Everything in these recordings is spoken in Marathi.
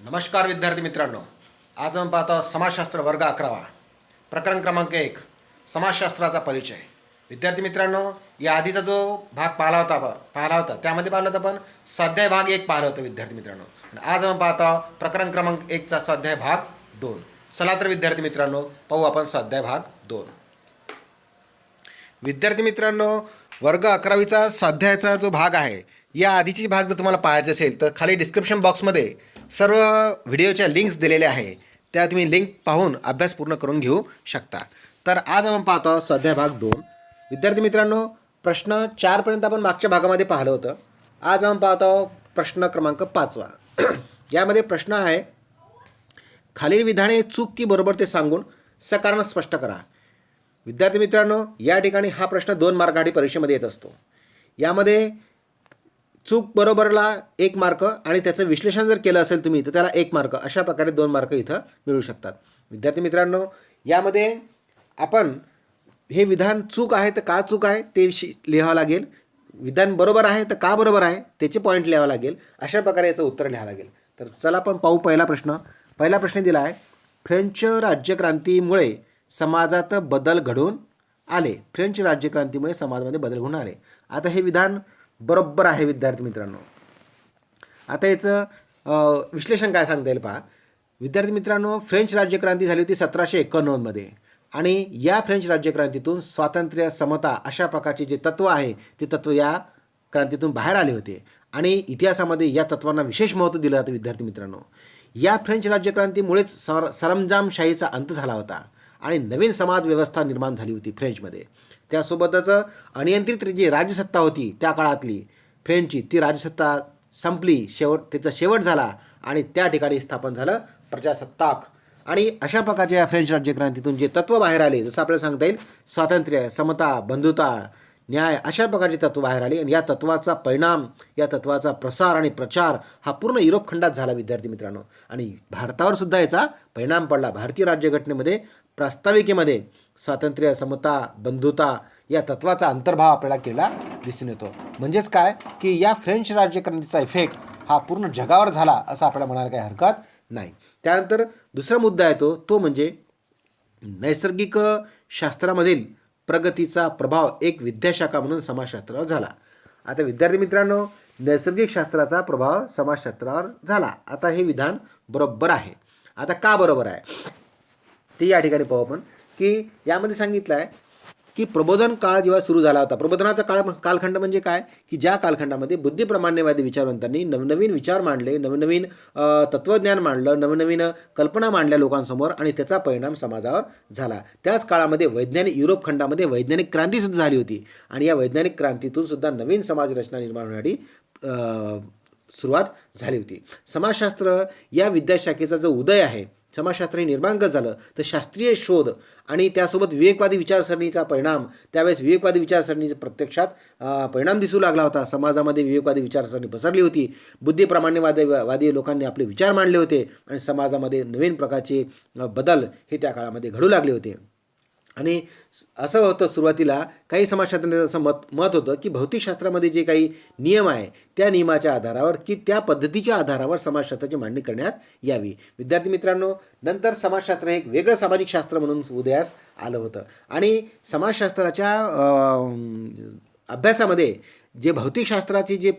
नमस्कार विद्यार्थी मित्रांनो. आज आपण पाहतो समाजशास्त्र वर्ग अकरावा. प्रकरण क्रमांक एक समाजशास्त्राचा परिचय. विद्यार्थी मित्रांनो या आधीचा जो भाग पाहिला होता पाहिला होता त्यामध्ये पाहिलं होतं आपण स्वाध्याय भाग एक पाहिलं होतं विद्यार्थी मित्रांनो. आणि आज आपण पाहतो प्रकरण क्रमांक एकचा स्वाध्याय भाग दोन. चला तर विद्यार्थी मित्रांनो पाहू आपण स्वाध्याय भाग दोन. विद्यार्थी मित्रांनो वर्ग अकरावीचा स्वाध्यायाचा जो भाग आहे या आधीची भाग जर तुम्हाला पाहायचा असेल तर खाली डिस्क्रिप्शन बॉक्समध्ये सर्व व्हिडिओच्या लिंक्स दिलेल्या आहे. त्या तुम्ही लिंक पाहून अभ्यास पूर्ण करून घेऊ शकता. तर आज आपण पाहतो सध्या भाग दोन. विद्यार्थी मित्रांनो प्रश्न चारपर्यंत आपण मागच्या भागामध्ये पाहिलं होतं. आज आपण पाहतो प्रश्न क्रमांक पाचवा. यामध्ये प्रश्न आहे खालील विधाने चूक की बरोबर ते सांगून सकारण स्पष्ट करा. विद्यार्थी मित्रांनो या ठिकाणी हा प्रश्न दोन मार्गासाठी परीक्षेमध्ये येत असतो. यामध्ये चूक बरोबरला एक मार्क आणि त्याचं विश्लेषण जर केलं असेल तुम्ही तर त्याला एक मार्क. अशा प्रकारे दोन मार्क इथं मिळू शकतात. विद्यार्थी मित्रांनो यामध्ये आपण हे विधान चूक आहे तर का चूक आहे ते शि लिहावं लागेल. विधान बरोबर आहे तर का बरोबर आहे त्याचे पॉईंट लिहावं लागेल. अशा प्रकारे याचं उत्तर लिहावं लागेल. तर चला आपण पाहू पहिला प्रश्न. पहिला प्रश्न दिला आहे फ्रेंच राज्यक्रांतीमुळे समाजात बदल घडून आले. फ्रेंच राज्यक्रांतीमुळे समाजामध्ये बदल घडून आले. आता हे विधान बरोबर आहे विद्यार्थी मित्रांनो. आता याचं विश्लेषण काय सांगता येईल पहा. विद्यार्थी मित्रांनो फ्रेंच राज्यक्रांती झाली होती सतराशे एकोणनव्वदमध्ये आणि या फ्रेंच राज्यक्रांतीतून स्वातंत्र्य समता अशा प्रकारचे जे तत्त्व आहे ते तत्त्व या क्रांतीतून बाहेर आले होते. आणि इतिहासामध्ये या तत्वांना विशेष महत्त्व दिलं जातं विद्यार्थी मित्रांनो. या फ्रेंच राज्यक्रांतीमुळेच सर सरंजामशाहीचा अंत झाला होता. आणि नवीन समाज व्यवस्था निर्माण झाली होती फ्रेंचमध्ये. त्यासोबतच अनियंत्रित जी राज्यसत्ता होती त्या काळातली फ्रेंचची ती राज्यसत्ता संपली शेवट त्याचा शेवट झाला आणि त्या ठिकाणी स्थापन झालं प्रजासत्ताक. आणि अशा प्रकारच्या या फ्रेंच राज्यक्रांतीतून जे तत्त्व बाहेर आले जसं आपल्याला सांगता येईल स्वातंत्र्य समता बंधुता न्याय अशा प्रकारचे तत्त्व बाहेर आले आणि या तत्त्वाचा परिणाम या तत्त्वाचा प्रसार आणि प्रचार हा पूर्ण युरोप खंडात झाला विद्यार्थी मित्रांनो. आणि भारतावर सुद्धा याचा परिणाम पडला. भारतीय राज्यघटनेमध्ये प्रास्ताविकेमध्ये स्वातंत्र्य समता बंधुता या तत्वाचा अंतर्भाव आपल्याला केला दिसून येतो. म्हणजेच काय? की या फ्रेंच राज्यक्रांतीचा इफेक्ट हा पूर्ण जगावर झाला असं आपल्याला म्हणायला काही हरकत नाही. त्यानंतर दुसरा मुद्दा येतो तो म्हणजे नैसर्गिक शास्त्रामधील प्रगतीचा प्रभाव एक विद्याशाखा म्हणून समाजशास्त्रावर झाला. आता विद्यार्थी मित्रांनो नैसर्गिक शास्त्राचा प्रभाव समाजशास्त्रावर झाला. आता हे विधान बरोबर आहे. आता का बरोबर आहे? ते या ठिकाणी पाहू आपण. की यामध्ये सांगितलं आहे की प्रबोधन काळ जेव्हा सुरू झाला होता प्रबोधनाचा काळ कालखंड म्हणजे काय? की ज्या कालखंडामध्ये बुद्धिप्रमाण्यवादी विचारवंतांनी नवनवीन विचार मांडले नवनवीन तत्त्वज्ञान मांडलं नवनवीन कल्पना मांडल्या लोकांसमोर आणि त्याचा परिणाम समाजावर झाला. त्याच काळामध्ये वैज्ञानिक युरोप खंडामध्ये वैज्ञानिक क्रांतीसुद्धा झाली होती. आणि या वैज्ञानिक क्रांतीतून सुद्धा नवीन समाज रचना निर्माण होण्यासाठी सुरुवात झाली होती. समाजशास्त्र या विद्याशाखेचा जो उदय आहे समाजशास्त्र हे निर्माण कसं झालं. तर शास्त्रीय शोध आणि त्यासोबत विवेकवादी विचारसरणीचा परिणाम त्यावेळेस विवेकवादी विचारसरणीचा प्रत्यक्षात परिणाम दिसू लागला होता. समाजामध्ये विवेकवादी विचारसरणी पसरली होती. बुद्धिप्रमाण्यवादी वादी लोकांनी आपले विचार मांडले होते आणि समाजामध्ये नवीन प्रकारचे बदल हे त्या काळामध्ये घडू लागले होते. आणि असं होतं सुरुवातीला काही समाजशास्त्रांचं असं मत मत होतं की भौतिकशास्त्रामध्ये जे काही नियम आहे त्या नियमाच्या आधारावर की त्या पद्धतीच्या आधारावर समाजशास्त्राची मांडणी करण्यात यावी. विद्यार्थी मित्रांनो नंतर समाजशास्त्र हे एक वेगळं सामाजिक शास्त्र म्हणून उदयास आलं होतं. आणि समाजशास्त्राच्या अभ्यासामध्ये जे भौतिकशास्त्राचे जे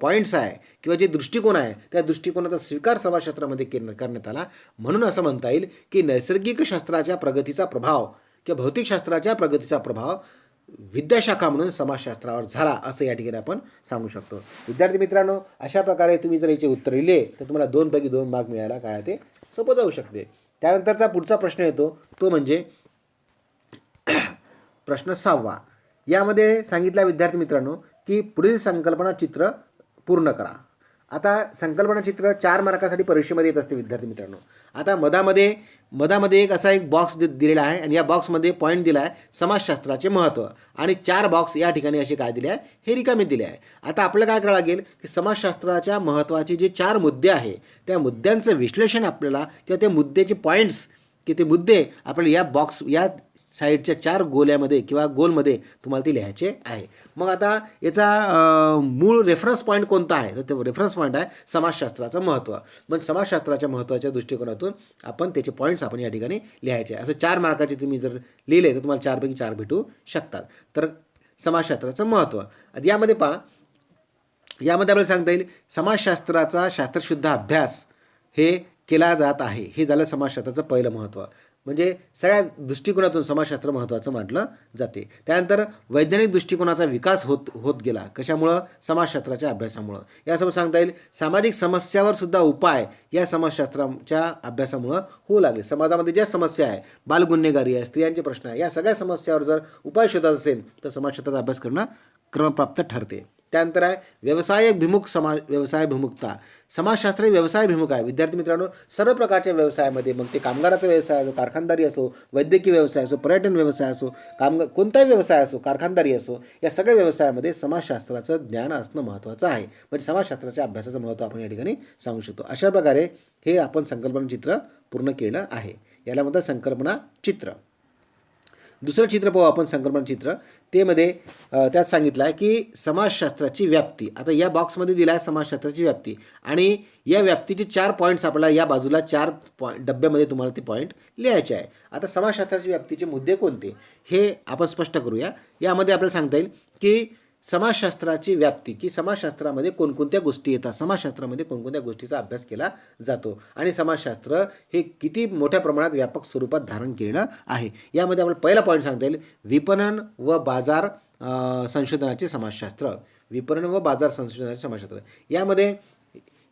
पॉईंट्स आहे किंवा जे दृष्टिकोन आहे त्या दृष्टिकोनाचा स्वीकार समाजशास्त्रामध्ये केर करण्यात आला. म्हणून असं म्हणता येईल की नैसर्गिक शास्त्राच्या प्रगतीचा प्रभाव किंवा भौतिकशास्त्राच्या प्रगतीचा प्रभाव विद्याशाखा म्हणून समाजशास्त्रावर झाला असं या ठिकाणी आपण सांगू शकतो. विद्यार्थी मित्रांनो अशा प्रकारे तुम्ही जर याचे उत्तर लिहिले तर तुम्हाला दोनपैकी दोन मार्क मिळायला काय आहे ते सोपं जाऊ शकते. त्यानंतरचा पुढचा प्रश्न येतो तो म्हणजे प्रश्न सहावा. यामध्ये सांगितला विद्यार्थी मित्रांनो की पुढील संकल्पना चित्र पूर्ण करा. आता संकल्पना चित्र चार मार्कासाठी परीक्षेमध्ये येत असते विद्यार्थी मित्रांनो. आता मधामध्ये मधामध्ये एक असा एक बॉक्स दि दिलेला आहे आणि या बॉक्समध्ये पॉईंट दिला आहे समाजशास्त्राचे महत्त्व आणि चार बॉक्स या ठिकाणी असे काय दिले आहे? हे रिकामे दिले आहे. आता आपल्याला काय करावं लागेल की समाजशास्त्राच्या महत्त्वाचे जे चार मुद्दे आहे त्या मुद्द्यांचं विश्लेषण आपल्याला किंवा त्या मुद्द्याचे पॉईंट्स की ते मुद्दे आपल्याला या बॉक्स या साईडच्या चार गोल्यामध्ये किंवा गोलमध्ये तुम्हाला ती लिहायचे आहे. मग आता याचा मूळ रेफरन्स पॉईंट कोणता आहे? तर ते रेफरन्स पॉईंट आहे समाजशास्त्राचं महत्त्व. मग समाजशास्त्राच्या महत्त्वाच्या दृष्टिकोनातून आपण त्याचे पॉईंट्स आपण या ठिकाणी लिहायचे. असं चार मार्काचे तुम्ही जर लिहिले तर तुम्हाला चारपैकी चार भेटू शकतात. तर समाजशास्त्राचं महत्त्व. यामध्ये पहा. यामध्ये आपल्याला सांगता येईल समाजशास्त्राचा शास्त्रशुद्ध अभ्यास हे केला जात आहे. हे झालं समाजशास्त्राचं पहिलं महत्त्व. म्हणजे सगळ्या दृष्टिकोनातून समाजशास्त्र महत्त्वाचं मानलं जाते. त्यानंतर वैज्ञानिक दृष्टिकोनाचा विकास होत होत गेला. कशामुळं? समाजशास्त्राच्या अभ्यासामुळं. यासोबत सांगता येईल सामाजिक समस्यावर सुद्धा उपाय या समाजशास्त्राच्या अभ्यासामुळं होऊ लागले. समाजामध्ये ज्या समस्या आहे बालगुन्हेगारी आहे स्त्रियांचे प्रश्न आहे या सगळ्या समस्यावर जर उपाय शोधत असेल तर समाजशास्त्राचा अभ्यास करणं क्रमप्राप्त ठरते. त्यानंतर आहे. व्यवसायभिमुख समाज व्यवसायभिमुखता समाजशास्त्र हे व्यवसायभिमुख आहे. विद्यार्थी मित्रांनो सर्व प्रकारच्या व्यवसायामध्ये मग ते कामगाराचा व्यवसाय असो कारखानदारी असो वैद्यकीय व्यवसाय असो पर्यटन व्यवसाय असो कामगार कोणताही व्यवसाय असो कारखानदारी असो या सगळ्या व्यवसायामध्ये समाजशास्त्राचं ज्ञान असणं महत्त्वाचं आहे. म्हणजे समाजशास्त्राच्या अभ्यासाचं महत्त्व आपण या ठिकाणी सांगू शकतो. अशा प्रकारे हे आपण संकल्पना चित्र पूर्ण केलं आहे. याला म्हणतात संकल्पना चित्र दुसरं चित्र पाहू आपण संक्रमण चित्र. तेमध्ये त्यात सांगितलं आहे की समाजशास्त्राची व्याप्ती. आता या बॉक्समध्ये दिला आहे समाजशास्त्राची व्याप्ती. आणि या व्याप्तीचे चार पॉईंट्स आपल्याला या बाजूला चार पॉ डब्यामध्ये तुम्हाला ते पॉईंट लिहायचे आहे. आता समाजशास्त्राची व्याप्तीचे मुद्दे कोणते? हे आपण स्पष्ट करूया. यामध्ये आपल्याला सांगता येईल की समाजशास्त्राची व्याप्ती की समाजशास्त्रामध्ये कोणकोणत्या गोष्टी येतात? समाजशास्त्रामध्ये कोणकोणत्या गोष्टीचा अभ्यास केला जातो? आणि समाजशास्त्र हे किती मोठ्या प्रमाणात व्यापक स्वरूपात धारण केलेलं आहे? यामध्ये आपल्याला पहिला पॉईंट सांगता येईल. विपणन व बाजार संशोधनाचे समाजशास्त्र. विपणन व बाजार संशोधनाचे समाजशास्त्र. यामध्ये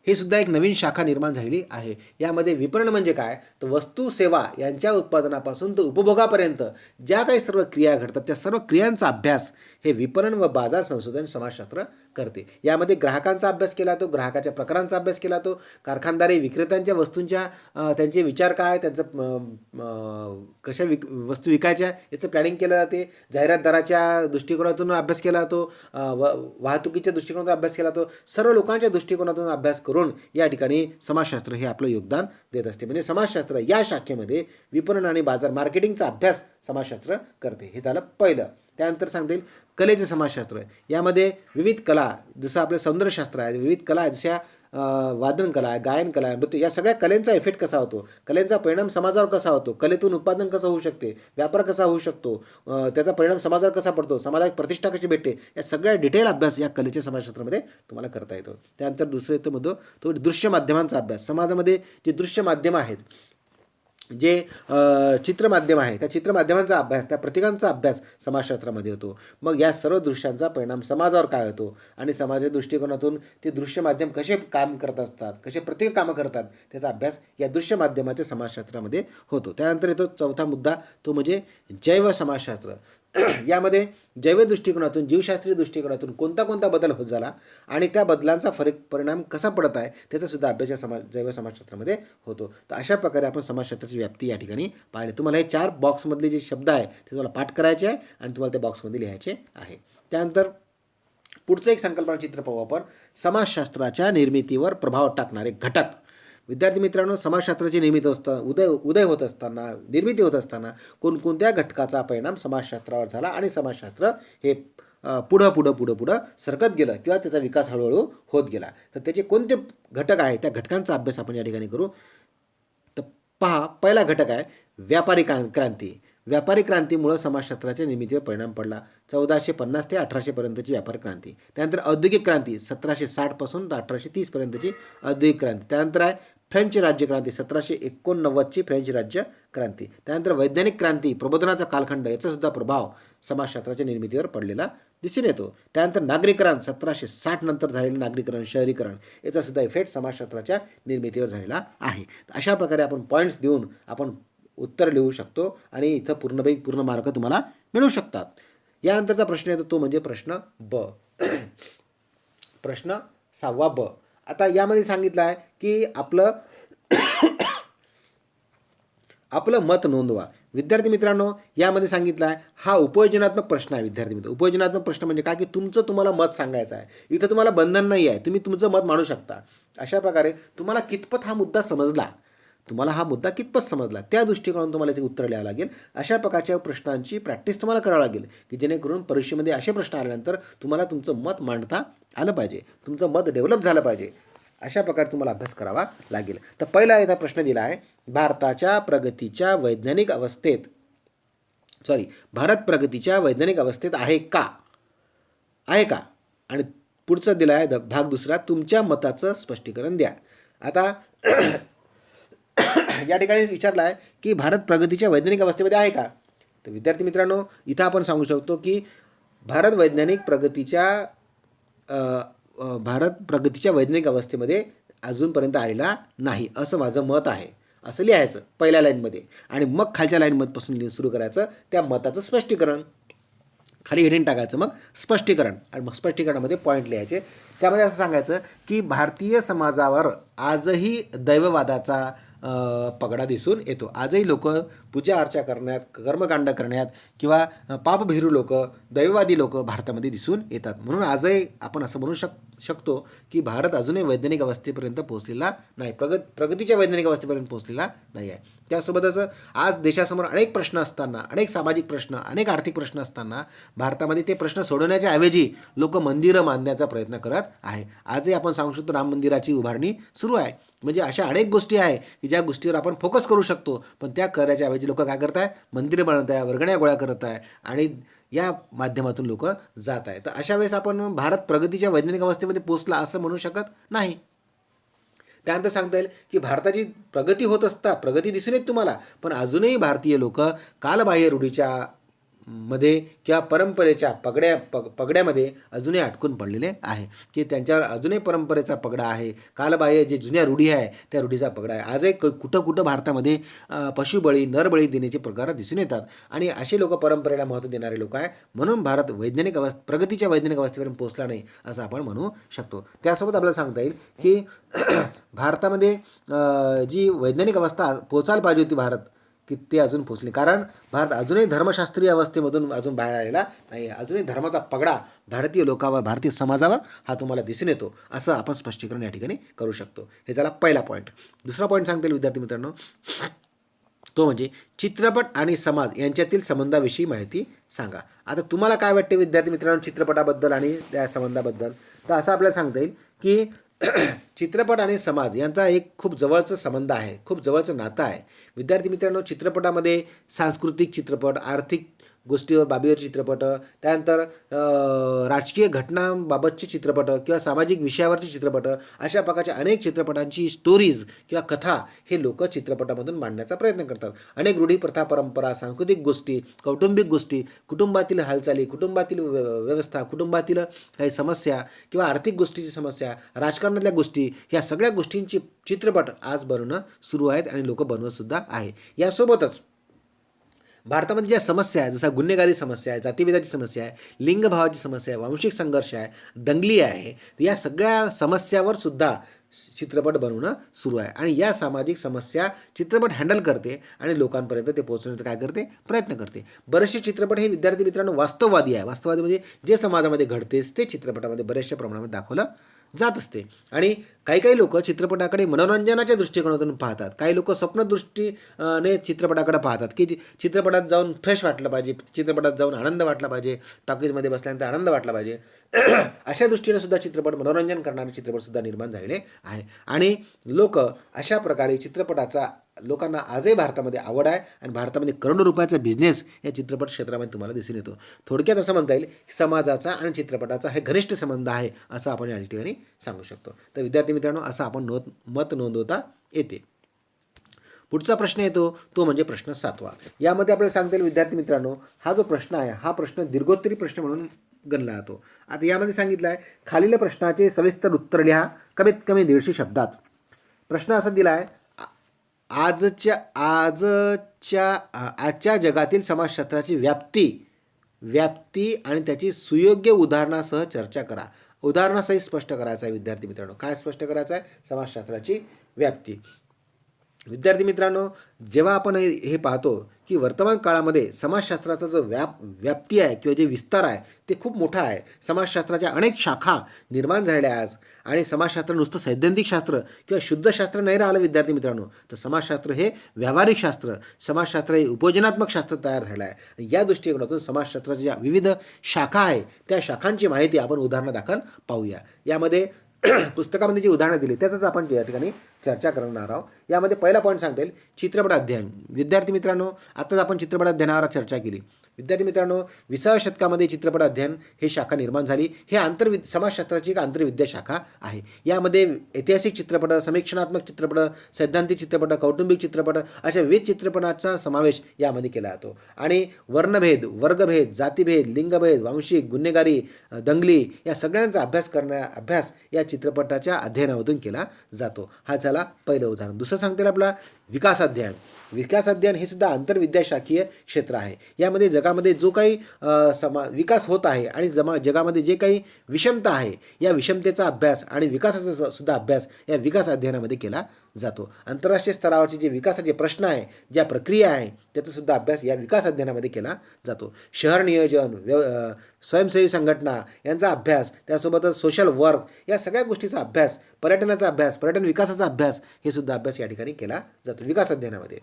हे सुद्धा एक नवीन शाखा निर्माण झालेली आहे. यामध्ये विपणन म्हणजे काय? तर वस्तू सेवा यांच्या उत्पादनापासून तर उपभोगापर्यंत ज्या काही सर्व क्रिया घडतात त्या सर्व क्रियांचा अभ्यास हे विपणन व बाजार संशोधन समाजशास्त्र करते. यामध्ये ग्राहकांचा अभ्यास केला जातो ग्राहकाच्या प्रकारांचा अभ्यास केला जातो कारखानदारी विक्रेत्यांच्या वस्तूंच्या त्यांचे विचार काय त्यांचं कशा विक वस्तू विकायच्या याचं प्लॅनिंग केलं जाते. जाहिरातदाराच्या दृष्टिकोनातून अभ्यास केला जातो व वाहतुकीच्या दृष्टिकोनातून अभ्यास केला जातो. सर्व लोकांच्या दृष्टिकोनातून अभ्यास करून या ठिकाणी समाजशास्त्र हे आपलं योगदान देत असते. म्हणजे समाजशास्त्र या शाखेमध्ये विपणन आणि बाजार मार्केटिंगचा अभ्यास समाजशास्त्र करते. हे झालं पहिलं. त्यानंतर सांगता येईल कलेचे समाजशास्त्र. यामध्ये विविध कला जसं आपलं सौंदर्यशास्त्र आहे विविध कला आहे जशा वादन कला आहे गायन कला आहे नृत्य या सगळ्या कलेंचा इफेक्ट कसा होतो? कलेंचा परिणाम समाजावर कसा होतो? कलेतून उत्पादन कसं होऊ शकते? व्यापार कसा होऊ शकतो? त्याचा परिणाम समाजावर कसा पडतो? समाजात प्रतिष्ठा कशी भेटते? या सगळ्या डिटेल अभ्यास या कलेच्या समाजशास्त्रामध्ये तुम्हाला करता येतो. त्यानंतर दुसरं येतं म्हणतो तो दृश्य माध्यमांचा अभ्यास. समाजामध्ये जे दृश्य माध्यम आहेत जे चित्रमाध्यम आहे त्या चित्रमाध्यमांचा अभ्यास त्या प्रतीकांचा अभ्यास समाजशास्त्रामध्ये होतो. मग या सर्व दृश्यांचा परिणाम समाजावर काय होतो? आणि समाजाच्या दृष्टिकोनातून ते दृश्य माध्यम कसे काम करत असतात कसे प्रत्येक कामं करतात त्याचा अभ्यास या दृश्य माध्यमाच्या समाजशास्त्रामध्ये होतो. त्यानंतर येतो चौथा मुद्दा तो म्हणजे जैव समाजशास्त्र. यामध्ये जैव दृष्टिकोनातून जीवशास्त्रीय दृष्टिकोनातून कोणता कोणता बदल होत झाला आणि त्या बदलांचा फरक परिणाम कसा पडत आहे त्याचा सुद्धा अभ्यास या समाज जैव समाजशास्त्रामध्ये होतो. तर अशा प्रकारे आपण समाजशास्त्राची व्याप्ती या ठिकाणी पाहिली. तुम्हाला हे चार बॉक्समधले जे शब्द आहे ते तुम्हाला पाठ करायचे आहे आणि तुम्हाला त्या बॉक्समध्ये लिहायचे आहे. त्यानंतर पुढचं एक संकल्पना चित्र पाहू आपण. समाजशास्त्राच्या निर्मितीवर प्रभाव टाकणारे घटक. विद्यार्थी मित्रांनो समाजशास्त्राची निर्मिती असता उदय उदय होत असताना निर्मिती होत असताना कोणकोणत्या घटकाचा परिणाम समाजशास्त्रावर झाला आणि समाजशास्त्र हे पुढं पुढं पुढं पुढं सरकत गेलं किंवा त्याचा विकास हळूहळू होत गेला? तर त्याचे कोणते घटक आहे त्या घटकांचा अभ्यास आपण या ठिकाणी करू. तर पहा पहिला घटक आहे व्यापारी क्रांती. व्यापारी क्रांतीमुळं समाजशास्त्राच्या निर्मितीवर परिणाम पडला. चौदाशे पन्नास ते अठराशेपर्यंतची व्यापारी क्रांती. त्यानंतर औद्योगिक क्रांती सतराशे साठपासून तर अठराशे तीसपर्यंतची औद्योगिक क्रांती. त्यानंतर आहे फ्रेंच राज्यक्रांती सतराशे एकोणनव्वदची फ्रेंच राज्य क्रांती. त्यानंतर वैज्ञानिक क्रांती प्रबोधनाचा कालखंड याचा सुद्धा प्रभाव समाजशास्त्राच्या निर्मितीवर पडलेला दिसून येतो. त्यानंतर नागरीकरण सतराशे साठ नंतर झालेलं नागरीकरण शहरीकरण याचा सुद्धा इफेक्ट समाजशास्त्राच्या निर्मितीवर झालेला आहे. अशा प्रकारे आपण पॉईंट्स देऊन आपण उत्तर लिहू शकतो आणि इथं पूर्णपैकी पूर्ण मार्क तुम्हाला मिळू शकतात. यानंतरचा प्रश्न येतो तो म्हणजे प्रश्न ब. प्रश्न सहावा ब. आता यामध्ये सांगितलं आहे की आपलं आपलं मत नोंदवा. विद्यार्थी मित्रांनो यामध्ये सांगितलं आहे हा उपयोजनात्मक प्रश्न आहे विद्यार्थी मित्र. उपयोजनात्मक प्रश्न म्हणजे काय? की तुमचं तुम्हाला मत सांगायचं आहे. इथं तुम्हाला बंधन नाही आहे. तुम्ही तुमचं मत मांडू शकता. अशा प्रकारे तुम्हाला कितपत हा मुद्दा समजला? तुम्हाला हा मुद्दा कितपत समजला? त्या दृष्टिकोनातून तुम्हाला याचे उत्तर लिहावं लागेल. अशा प्रकारच्या प्रश्नांची प्रॅक्टिस तुम्हाला करावं लागेल की जेणेकरून परीक्षेमध्ये असे प्रश्न आल्यानंतर तुम्हाला तुमचं मत मांडता आलं पाहिजे. तुमचं मत डेव्हलप झालं पाहिजे. अशा प्रकारे तुम्हाला अभ्यास करावा लागेल. तर पहिला याचा प्रश्न दिला आहे भारताच्या प्रगतीच्या वैज्ञानिक अवस्थेत सॉरी भारत प्रगतीच्या वैज्ञानिक अवस्थेत आहे का? आहे का? आणि पुढचं दिला आहे द- भाग दुसरा तुमच्या मताचं स्पष्टीकरण द्या. आता या ठिकाणी विचारला आहे की भारत प्रगतीच्या वैज्ञानिक अवस्थेमध्ये आहे का? तर विद्यार्थी मित्रांनो इथं आपण सांगू शकतो की भारत वैज्ञानिक प्रगतीच्या भारत प्रगतीच्या वैज्ञानिक अवस्थेमध्ये अजूनपर्यंत आलेला नाही असं माझं मत आहे. असं लिहायचं पहिल्या लाईनमध्ये. आणि मग खालच्या लाईनमधपासून लिह सुरू करायचं. त्या मताचं स्पष्टीकरण. खाली हेडिंग टाकायचं मग स्पष्टीकरण. आणि मग स्पष्टीकरणामध्ये पॉईंट लिहायचे. त्यामध्ये असं सांगायचं की भारतीय समाजावर आजही दैववादाचा पगडा दिसून येतो. आजही लोक पूजा अर्चा करण्यात कर्मकांड करण्यात किंवा पापभिरू लोक दैववादी लोक भारतामध्ये दिसून येतात. म्हणून आजही आपण असं म्हणू शक शकतो की भारत अजूनही वैज्ञानिक अवस्थेपर्यंत पोहोचलेला नाही. प्रगत प्रगतीच्या वैज्ञानिक अवस्थेपर्यंत पोहोचलेला नाही आहे. त्यासोबतच आज देशासमोर अनेक प्रश्न असताना अनेक सामाजिक प्रश्न अनेक आर्थिक प्रश्न असताना भारतामध्ये ते प्रश्न सोडवण्याच्या ऐवजी लोक मंदिरं बांधण्याचा प्रयत्न करत आहे. आजही आपण सांगू शकतो राम मंदिराची उभारणी सुरू आहे. म्हणजे अशा अनेक गोष्टी आहे की ज्या गोष्टीवर आपण फोकस करू शकतो. पण त्या करायच्या ऐवजी लोक काय करत आहे मंदिरं बनवत आहे वर्गण्या गोळा करत आहे आणि या माध्यमातून लोक जात आहे तर अशा वेळेस आपण भारत प्रगतीच्या वैज्ञानिक अवस्थेमध्ये पोचला असं म्हणू शकत नाही. त्यानंतर सांगता येईल की भारताची प्रगती होत असता प्रगती दिसून येत तुम्हाला. पण अजूनही भारतीय लोक कालबाह्य रूढीच्या मध्ये किंवा परंपरेच्या पगड्या पग पगड्यामध्ये अजूनही अटकून पडलेले आहे. की त्यांच्यावर अजूनही परंपरेचा पगडा आहे. कालबाह्य जे जुन्या रूढी आहे त्या रूढीचा पगडा आहे. आजही क कुठं कुठं भारतामध्ये पशुबळी नरबळी देण्याचे प्रकार दिसून येतात. आणि असे लोक परंपरेला महत्त्व देणारे लोक आहे म्हणून भारत वैज्ञानिक अवस्थ प्रगतीच्या वैज्ञानिक अवस्थेपर्यंत पोहोचला नाही असं आपण म्हणू शकतो. त्यासोबत आपल्याला सांगता येईल की भारतामध्ये जी वैज्ञानिक अवस्था पोचायला पाहिजे होती भारत की ते अजून पोचले. कारण भारत अजूनही धर्मशास्त्रीय अवस्थेमधून अजून बाहेर आलेला नाही आहे अजूनही धर्माचा पगडा भारतीय लोकावर भारतीय समाजावर हा तुम्हाला दिसून येतो. असं आपण स्पष्टीकरण या ठिकाणी करू शकतो. हे झाला पहिला पॉईंट दुसरा पॉईंट सांगता येईल विद्यार्थी मित्रांनो. तो म्हणजे चित्रपट आणि समाज यांच्यातील संबंधाविषयी माहिती सांगा. आता तुम्हाला काय वाटते विद्यार्थी मित्रांनो चित्रपटाबद्दल आणि त्या संबंधाबद्दल? तर असं आपल्याला सांगता येईल की चित्रपट आणि समाज यांचा एक खूप जवळचा संबंध आहे खूप जवळचं नातं आहे. विद्यार्थी मित्रांनो चित्रपटामध्ये सांस्कृतिक चित्रपट आर्थिक गोष्टीवर बाबीवर चित्रपट त्यानंतर राजकीय घटनांबाबतचे चित्रपट किंवा सामाजिक विषयावरचे चित्रपट अशा प्रकारच्या अनेक चित्रपटांची स्टोरीज किंवा कथा हे लोक चित्रपटामधून मांडण्याचा प्रयत्न करतात. अनेक रूढी प्रथा परंपरा सांस्कृतिक गोष्टी कौटुंबिक गोष्टी कुटुंबातील हालचाली कुटुंबातील व्य- व्यवस्था कुटुंबातील काही समस्या किंवा आर्थिक गोष्टीची समस्या राजकारणातल्या गोष्टी ह्या सगळ्या गोष्टींची चित्रपट आज बनवणं सुरू आहेत आणि लोक बनवतसुद्धा आहे. यासोबतच भारतामध्ये ज्या समस्या आहे जसा गुन्हेगारी समस्या आहे जातीभेदाची समस्या आहे लिंगभावाची समस्या आहे वांशिक संघर्ष आहे दंगली आहे या सगळ्या समस्यावर सुद्धा चित्रपट बनवणं सुरू आहे. आणि या सामाजिक समस्या चित्रपट हँडल करते आणि लोकांपर्यंत ते पोहोचवण्याचं काय करते? प्रयत्न करते. बरेचसे चित्रपट हे विद्यार्थी मित्रांनो वास्तववादी आहे. वास्तववादी म्हणजे जे समाजामध्ये घडतेच ते चित्रपटामध्ये बऱ्याचशा प्रमाणामध्ये दाखवलं जात असते. आणि काही काही लोक चित्रपटाकडे मनोरंजनाच्या दृष्टिकोनातून पाहतात. काही लोक स्वप्नदृष्टीने चित्रपटाकडे पाहतात की चित्रपटात जाऊन फ्रेश वाटलं पाहिजे चित्रपटात जाऊन आनंद वाटला पाहिजे टॉकीजमध्ये बसल्यानंतर आनंद वाटला पाहिजे. अशा दृष्टीने सुद्धा चित्रपट मनोरंजन करणारे चित्रपटसुद्धा निर्माण झालेले आहे. आणि लोक अशा प्रकारे चित्रपटाचा लोकांना आजही भारतामध्ये आवड आहे आणि भारतामध्ये करोडो रुपयाचा बिझनेस या चित्रपट क्षेत्रामध्ये तुम्हाला दिसून येतो. थोडक्यात असं म्हणता येईल समाजाचा आणि चित्रपटाचा हे घनिष्ठ संबंध आहे असं आपण या ठिकाणी सांगू शकतो. तर विद्यार्थी मित्रांनो असं आपण नोंद मत नोंदवता येते. पुढचा प्रश्न येतो तो म्हणजे प्रश्न सातवा. यामध्ये आपल्याला सांगता येईल विद्यार्थी मित्रांनो हा जो प्रश्न आहे हा प्रश्न दीर्घोत्तरी प्रश्न म्हणून गणला जातो. आता यामध्ये सांगितलं आहे खालील प्रश्नाचे सविस्तर उत्तर लिहा कमीत कमी दीडशे शब्दात. प्रश्न असा दिला आहे आजच्या आजच्या आजच्या जगातील समाजशास्त्राची व्याप्ती व्याप्ती आणि त्याची सुयोग्य उदाहरणासह चर्चा करा. उदाहरणासहित स्पष्ट करायचं आहे विद्यार्थी मित्रांनो. काय स्पष्ट करायचं आहे? समाजशास्त्राची व्याप्ती. विद्यार्थी मित्रांनो जेव्हा आपण हे हे पाहतो की वर्तमान काळामध्ये समाजशास्त्राचा जो व्याप व्याप्ती आहे किंवा जे विस्तार आहे ते खूप मोठा आहे. समाजशास्त्राच्या अनेक शाखा निर्माण झालेल्या आज आणि समाजशास्त्र नुसतं सैद्धांतिक शास्त्र किंवा शुद्धशास्त्र नाही राहिलं विद्यार्थी मित्रांनो. तर समाजशास्त्र हे व्यावहारिक शास्त्र. समाजशास्त्र हे उपयोजनात्मक शास्त्र तयार झालं आहे. आणि या दृष्टिकोनातून समाजशास्त्राच्या ज्या विविध शाखा आहे त्या शाखांची माहिती आपण उदाहरणादाखल पाहूया. यामध्ये पुस्तकामध्ये जी उदाहरणं दिली त्याचंच आपण या ठिकाणी चर्चा करणार आहोत. यामध्ये पहिला पॉईंट सांगता येईल चित्रपट अध्ययन. विद्यार्थी मित्रांनो आताच आपण चित्रपट अध्ययनावर चर्चा केली. विद्यार्थी मित्रांनो विसाव्या शतकामध्ये चित्रपट अध्ययन हे शाखा निर्माण झाली. हे आंतरवि समाजशास्त्राची एक आंतरविद्या शाखा आहे. यामध्ये ऐतिहासिक चित्रपट समीक्षणात्मक चित्रपट सैद्धांतिक चित्रपट कौटुंबिक चित्रपट अशा विविध चित्रपटाचा समावेश यामध्ये केला जातो. आणि वर्णभेद वर्गभेद जातीभेद लिंगभेद वांशिक गुन्हेगारी दंगली या सगळ्यांचा अभ्यास करण्या अभ्यास या चित्रपटाच्या अध्ययनामधून केला जातो. हा झाला पहिलं उदाहरण. दुसरं सांगतील आपला विकास अध्ययन. विकास अध्ययन हे सुद्धा आंतरविद्याशाखीय क्षेत्र आहे. यामध्ये जगामध्ये जो काही समा विकास होत आहे आणि जमा जगामध्ये जे काही विषमता आहे या विषमतेचा अभ्यास आणि विकासाचा सुद्धा अभ्यास या विकास अध्ययनामध्ये केला जातो. आंतरराष्ट्रीय स्तरावरचे जे विकासाचे प्रश्न आहे ज्या प्रक्रिया आहे त्याचासुद्धा अभ्यास या विकास अध्ययनामध्ये केला जातो. शहर नियोजन व्यव स्वयंसेवी संघटना यांचा अभ्यास त्यासोबतच सोशल वर्क या सगळ्या गोष्टीचा अभ्यास पर्यटनाचा अभ्यास पर्यटन विकासाचा अभ्यास हे सुद्धा अभ्यास या ठिकाणी केला जातो विकास अध्ययनामध्ये.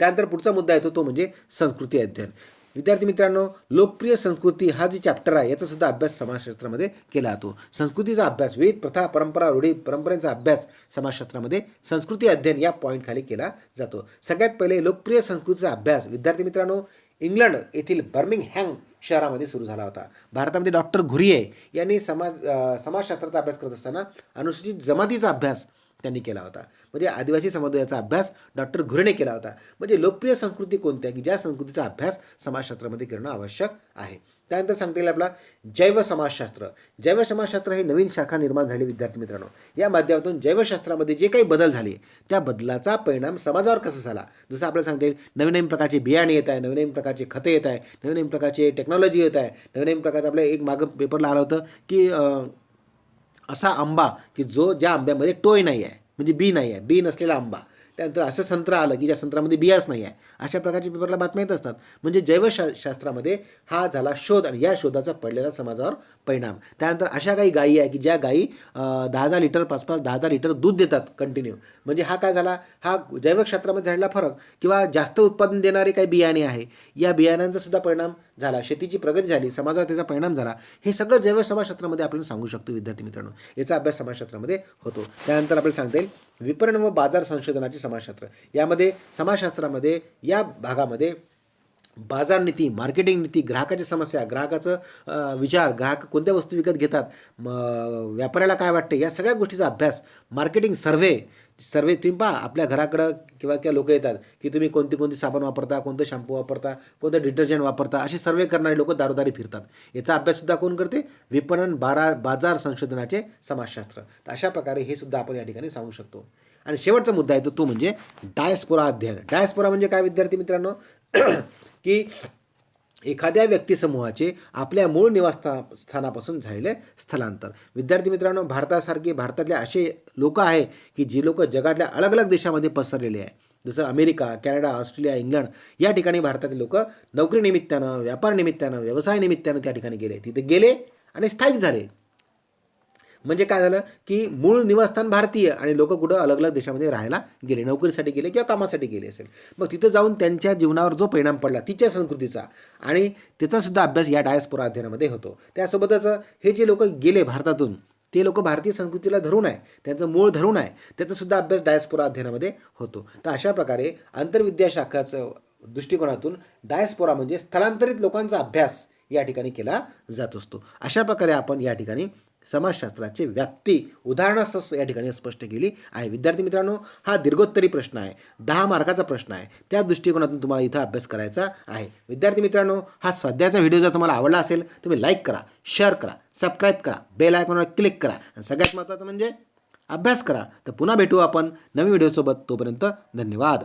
त्यानंतर पुढचा मुद्दा येतो तो म्हणजे संस्कृती अध्ययन. विद्यार्थी मित्रांनो लोकप्रिय संस्कृती हा जे चॅप्टर आहे याचा सुद्धा अभ्यास समाजशास्त्रामध्ये केला जातो. संस्कृतीचा अभ्यास विविध प्रथा परंपरा रूढी परंपरेचा अभ्यास समाजशास्त्रामध्ये संस्कृती अध्ययन या पॉईंटखाली केला जातो. सगळ्यात पहिले लोकप्रिय संस्कृतीचा अभ्यास विद्यार्थी मित्रांनो इंग्लंड येथील बर्मिंगहॅम शहरामध्ये सुरू झाला होता. भारतामध्ये डॉक्टर घुरिये यांनी समाज समाजशास्त्राचा अभ्यास करत असताना अनुसूचित जमातीचा अभ्यास त्यांनी केला होता. म्हणजे आदिवासी समुदायाचा अभ्यास डॉक्टर घुरेने केला होता. म्हणजे लोकप्रिय संस्कृती कोणत्या की ज्या संस्कृतीचा अभ्यास समाजशास्त्रामध्ये करणं आवश्यक आहे? त्यानंतर सांगता येईल आपला जैव समाजशास्त्र. जैव समाजशास्त्र ही नवीन शाखा निर्माण झाली विद्यार्थी मित्रांनो. या माध्यमातून जैवशास्त्रामध्ये जे काही बदल झाले त्या बदलाचा परिणाम समाजावर कसा झाला? जसं आपल्याला सांगता येईल नवीन नवीन प्रकारचे बियाणे येत आहे नवीन नवीन प्रकारचे खतं येत आहे नवीन नवीन प्रकारचे टेक्नॉलॉजी येत आहे नवीन नवीन प्रकारचं आपलं एक मागं पेपरला आलं होतं की असा आंबा की जो ज्या आंब्यामध्ये टोय नाही आहे म्हणजे बी नाही आहे बी नसलेला आंबा. त्यानंतर असं संत्र आलं की ज्या संत्रामध्ये बियाच नाही आहे अशा प्रकारच्या पेपरला बातम्या येत असतात. म्हणजे जैवशा शास्त्रामध्ये हा झाला शोध आणि या शोधाचा पडलेला समाजावर परिणाम. त्यानंतर अशा काही गायी आहे की ज्या गायी दहा दहा लिटर पाच पाच दहा दहा लिटर दूध देतात कंटिन्यू म्हणजे हा काय झाला? हा जैवक्षेत्रामध्ये झालेला फरक किंवा जास्त उत्पादन देणारे काही बियाणे आहे या बियाण्यांचा सुद्धा परिणाम झाला शेतीची प्रगती झाली समाजावर त्याचा परिणाम झाला हे सगळं जैव समाजशास्त्रामध्ये आपण सांगू शकतो विद्यार्थी मित्रांनो. याचा अभ्यास समाजशास्त्रामध्ये होतो. त्यानंतर आपल्याला सांगता येईल विपणन व बाजार संशोधनाचे समाजशास्त्र. यामध्ये समाजशास्त्रामध्ये या भागामध्ये बाजार नीती मार्केटिंग नीती ग्राहकाची समस्या ग्राहकाचं विचार ग्राहक कोणत्या वस्तू विकत घेतात व्यापाऱ्याला काय वाटते या सगळ्या गोष्टीचा अभ्यास मार्केटिंग सर्व्हे सर्वे तुम्ही पहा आपल्या घराकडं किंवा किंवा लोक येतात की तुम्ही कोणती कोणती साबण वापरता कोणतं शॅम्पू वापरता कोणतं डिटर्जंट वापरता असे सर्वे करणारे लोक दारोदारी फिरतात. याचा अभ्याससुद्धा कोण करते? विपणन बारा बाजार संशोधनाचे समाजशास्त्र. तर अशा प्रकारे हे सुद्धा आपण या ठिकाणी सांगू शकतो. आणि शेवटचा मुद्दा आहे तो तो म्हणजे डायस्पोरा अध्ययन. डायस्पोरा म्हणजे काय विद्यार्थी मित्रांनो? की एखाद्या व्यक्तिसमूहाचे आपल्या मूळ निवासस्था स्थानापासून झालेले स्थलांतर. विद्यार्थी मित्रांनो भारतासारखे भारतातले असे लोक आहे की जी लोक जगातल्या अलग अलग देशामध्ये पसरलेले आहे. जसं अमेरिका कॅनडा ऑस्ट्रेलिया इंग्लंड या ठिकाणी भारतातील लोक नोकरीनिमित्तानं व्यापारनिमित्तानं व्यवसायानिमित्तानं त्या ठिकाणी गेले. तिथे गेले आणि स्थायिक झाले. म्हणजे काय झालं की मूळ निवासस्थान भारतीय आणि लोक कुठं अलग अलग देशामध्ये राहायला गेले नोकरीसाठी गेले किंवा कामासाठी गेले असेल. मग तिथं जाऊन त्यांच्या जीवनावर जो परिणाम पडला तिच्या संस्कृतीचा आणि त्याचा सुद्धा अभ्यास या डायस्पोरा अध्ययनामध्ये होतो. त्यासोबतच हे जे लोक गेले भारतातून ते लोक भारतीय संस्कृतीला धरून आहे त्यांचं मूळ धरून आहे त्याचासुद्धा अभ्यास डायस्पोरा अध्ययनामध्ये होतो. तर अशा प्रकारे आंतरविद्याशाखाचं दृष्टिकोनातून डायस्पोरा म्हणजे स्थलांतरित लोकांचा अभ्यास या ठिकाणी केला जात असतो. अशा प्रकारे आपण या ठिकाणी समाजशास्त्राची व्याप्ती उदाहरणासह या ठिकाणी स्पष्ट केली आहे. विद्यार्थी मित्रांनो हा दीर्घोत्तरी प्रश्न आहे. दहा मार्काचा प्रश्न आहे. त्या दृष्टिकोनातून तुम्हाला इथं अभ्यास करायचा आहे. विद्यार्थी मित्रांनो हा स्वाध्यायाचा व्हिडिओ जर तुम्हाला आवडला असेल तुम्ही लाईक करा शेअर करा सबस्क्राईब करा बेल आयकॉनवर क्लिक करा. आणि सगळ्यात महत्त्वाचं म्हणजे अभ्यास करा. तर पुन्हा भेटू आपण नवीन व्हिडिओसोबत. तोपर्यंत धन्यवाद.